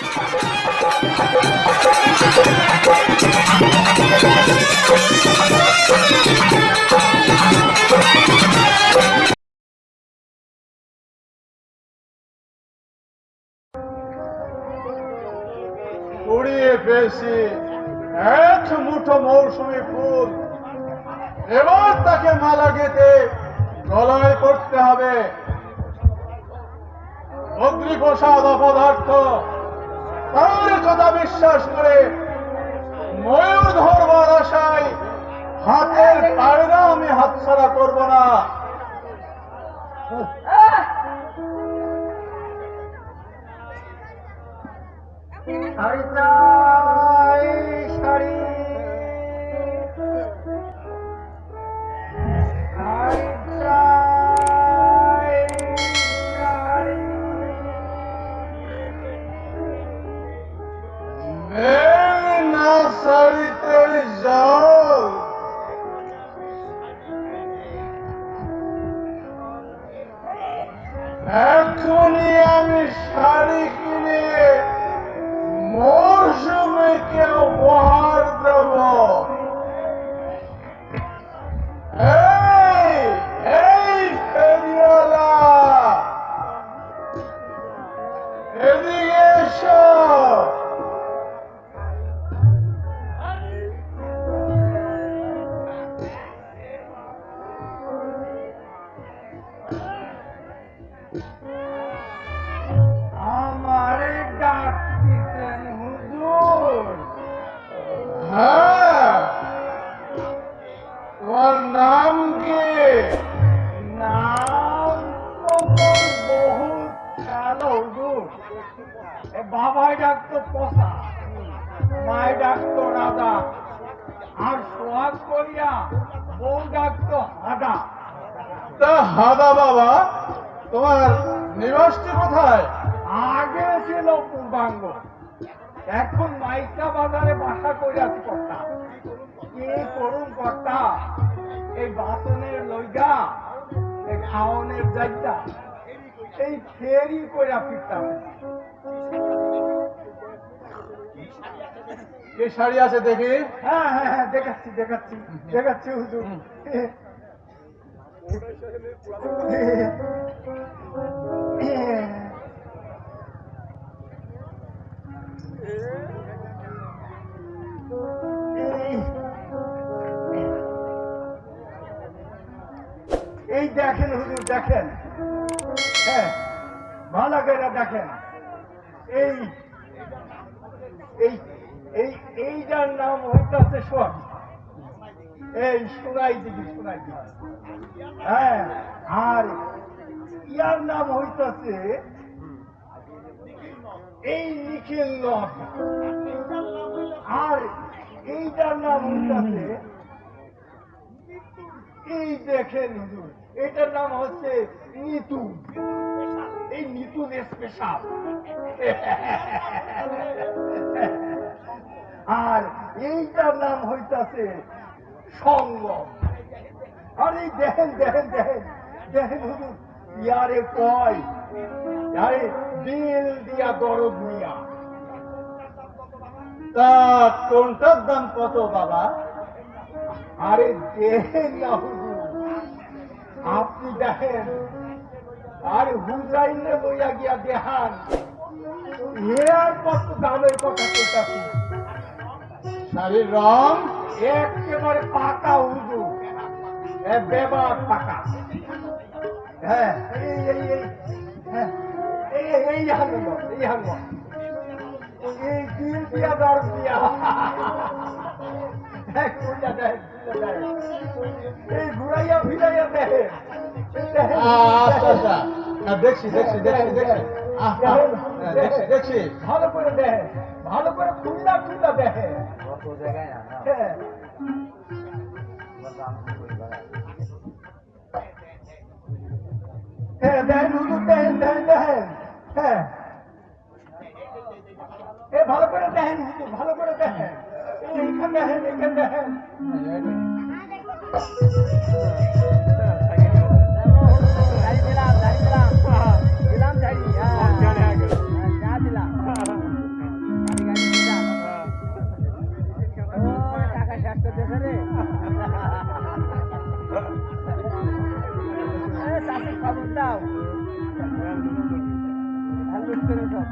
কুড়িয়ে পেয়েছি এক মুঠো মৌসুমি ফুল। এবার তাকে মালা গেতে গলায় করতে হবে। অগ্নি প্রসাদ অপদার্থ। তার কথা বিশ্বাস করে ময়ূর ধরবার আশায় হাতের পায়রা আমি হাতছাড়া করব না। শাড়ি আছে দেখি। হ্যাঁ হ্যাঁ হ্যাঁ দেখাচ্ছি দেখাচ্ছি দেখাচ্ছি হুজুর। নাম হইতেছে সোয়াগ এই শোনাই দিবি শোনাই দিবি। হ্যাঁ আর ইয়ার নাম হইতেছে এই নিখিল নদ। আর এইটার নাম হইতেছে এই দেখেন এটার নাম হচ্ছে নিতু। এই নিতু স্পেশাল আর এইটার নাম হইতাছে সঙ্গম। আর এই দেখেন দেখেন দেখেন দেখেন হুজুর, ইয়ারে কয়, আরে দিল দিয়া দরদ মিয়া। তা কোনটার দাম কত বাবা? আরে দেখেন না হুজুর, আপনি দেখেন। আরে হুজাইলে বইয়া গিয়া দেখান, এ আর কত দামের কথা কইতাছি। শাড়ির রং একেবারে পাকা এ বেবার পাকা। হ্যাঁ। এই এই এই হ্যাঁ। এই এই এই হাঙ্গ এই হাঙ্গ এই দিল দিয়া দর। এই ঘুরাইয়া ফিরাইয়া দেখ আচ্ছা আচ্ছা। দেখছি দেখছি দেখছি দেখছি। দেখছি দেখছি ভালো করে দেখ ভালো করে খুললা খুললা দেখ কত জায়গায় না হ্যাঁ হ্যাঁ দেখেন হুজুর দেখেন দেখেন দেখেন হ্যাঁ এ ভালো করে দেখেন হুজুর ভালো করে দেখেন এইখানে দেখেন এইখানে দেখেন খাইতেছে রে খবর দাও হ্যালো করে সব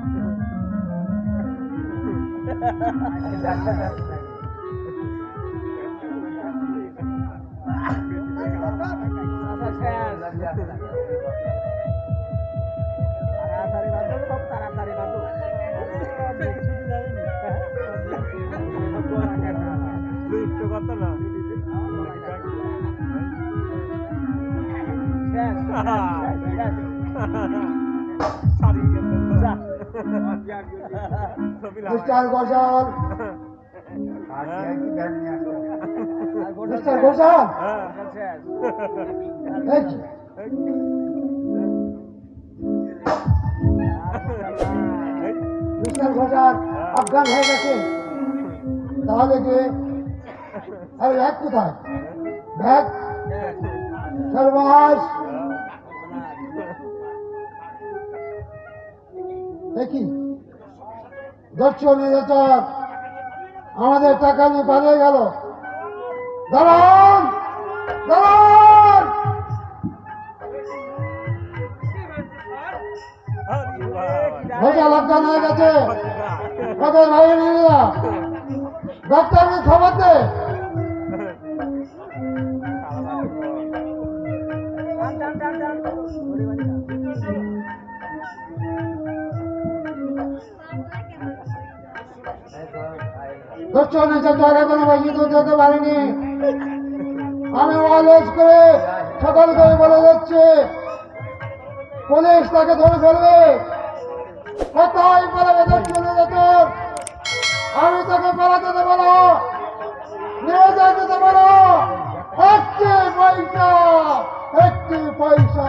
তাড়াতাড়ি Mister Ghoshal mister Ghoshal এই কি? মিস্টার ঘোষাল আফগান হয়ে গেছে তাহলে কি আরে ব্যাগ কোথায় ব্যাগ সর্বনাশ দেখি দক্ষ নির্যাতন আমাদের টাকা নিয়ে পালিয়ে গেল। দাঁড়ান হয়ে গেছে। খবর দে দক্ষ নির্যাতন এখনও বেশি দূর যেতে পারিনি। আমি ওয়ালেস করে সকাল করে বলে যাচ্ছে, পুলিশ তাকে ধরে ফেলবে। কোথায় পালাবে দক্ষ নির্যাতন আমি তাকে পালাতে দেবো না। নিয়ে যেতে দেবো না। একটি পয়সা একটি পয়সা।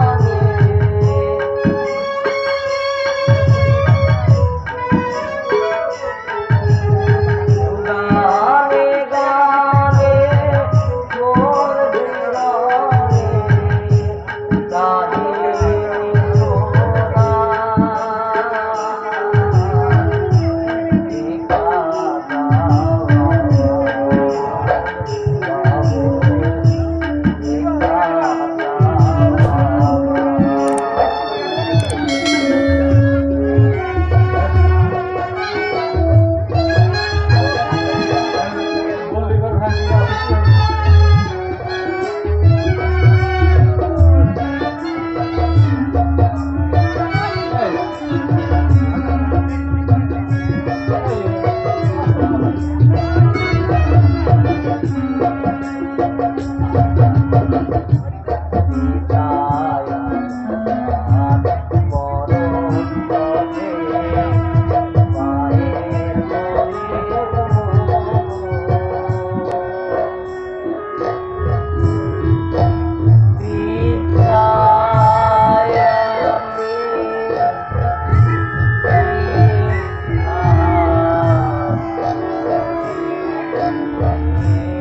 Christ.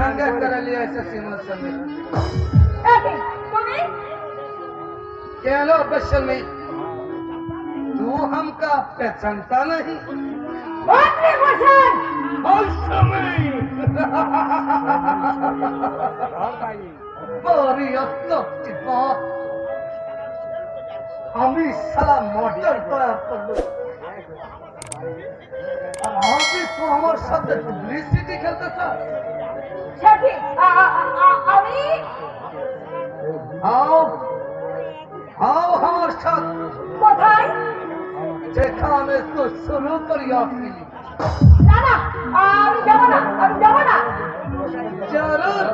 हमने संगे कर लिया ऐसे सीमा समय একে, তুমি कहलो बशल में तू हमका पहचानता नहीं মন্ত্রী বসেন বড়ি অত্যক্তি পথ আমি সালা মর্ডার করার করলো আর আমি তো আমার সাথে পাবলিসিটি খেলতে চাস সেটি আ- আ- আ- আমি? আও আও আমার সাথ কোথায়? যেখানে তো শুরু করি আপনি। না না আমি যাব না আমি যাব না। জরুর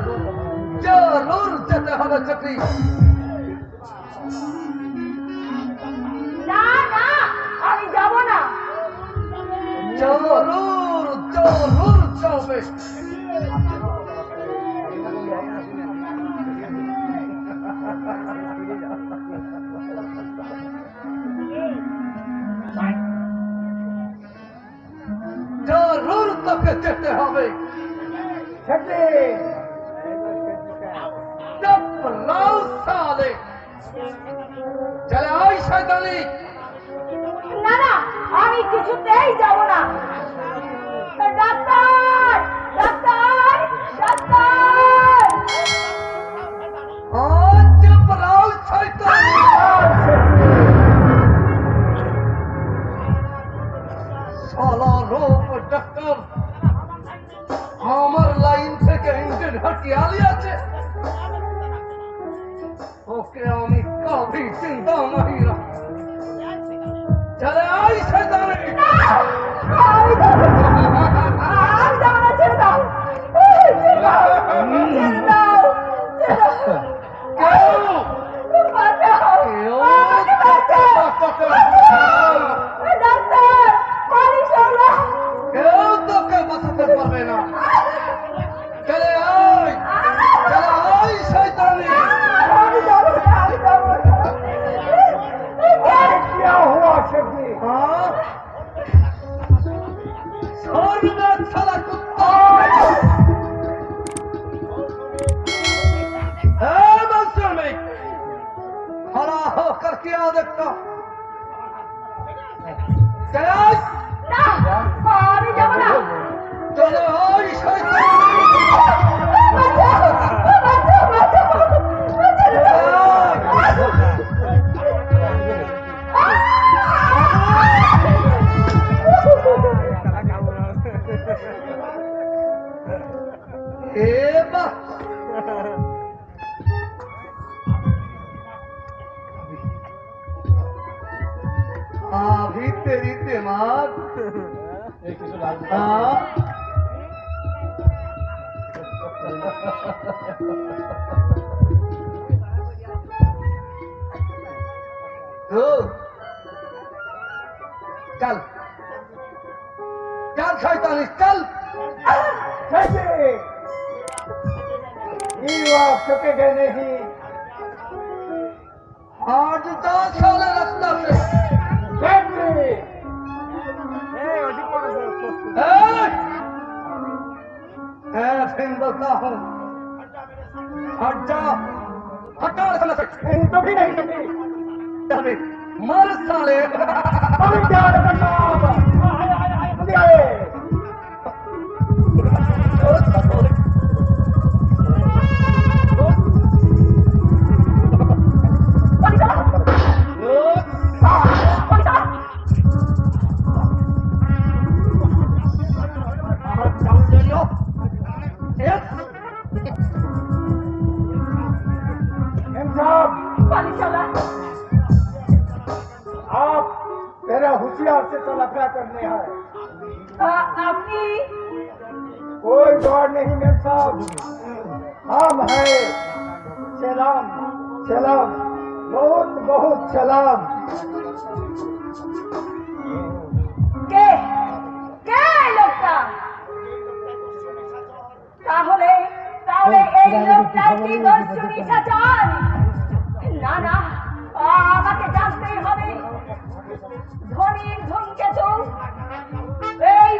জরুর যেতে হবে চাকরি खड़ा होकर क्या देखता चलो चलो तेरी दिमाग हाँ तो चल चल शैतानी चल सेठी ये आप चुके गए नहीं आज दस साल रास्ता से फिर बोलता हूँ। हट जा। हटा नहीं कभी नहीं सेठी मर साले। अभी क्या करना साहब পালিশ আমরা आप तेरा होशियार से चला मने है আ- আপনি कोई डर नहीं मेरे साहब हम है सलाम सलाम बहुत बहुत सलाम কে কে এই লোকটা তাহলে তাহলে এই লোকটা কি দর্শনী সাজান না না, আমাকে জানতেই হবে। ধনির ধূমকেতু এই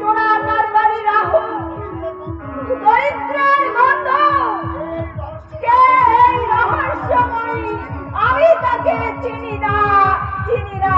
চোরা কারবারি রাহু দরিদ্রের মতো আমি তাকে চিনি না চিনি না।